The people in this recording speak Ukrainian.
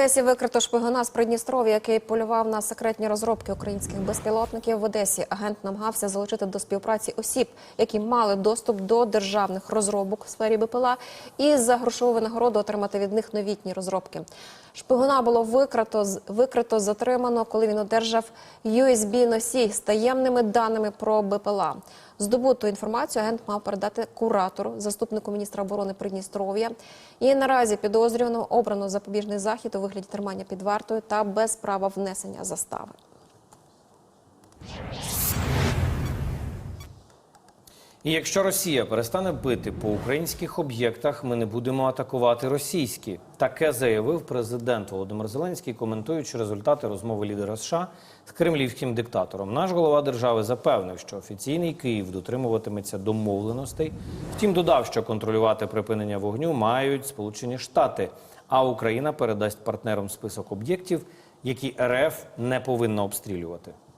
Одесі викрито шпигуна з Придністров'я, який полював на секретні розробки українських безпілотників в Одесі. Агент намагався залучити до співпраці осіб, які мали доступ до державних розробок в сфері БПЛА, і за грошову винагороду отримати від них новітні розробки. Шпигуна було викрито, викрито затримано, коли він одержав USB-носій з таємними даними про БПЛА. Здобуту інформацію агент мав передати куратору, заступнику міністра оборони Придністров'я. І наразі підозрюваного обрано запобіжний захід у вигляді тримання під вартою та без права внесення застави. І якщо Росія перестане бити по українських об'єктах, ми не будемо атакувати російські. Таке заявив президент Володимир Зеленський, коментуючи результати розмови лідера США з кремлівським диктатором. Наш голова держави запевнив, що офіційний Київ дотримуватиметься домовленостей. Втім, додав, що контролювати припинення вогню мають Сполучені Штати, а Україна передасть партнерам список об'єктів, які РФ не повинна обстрілювати.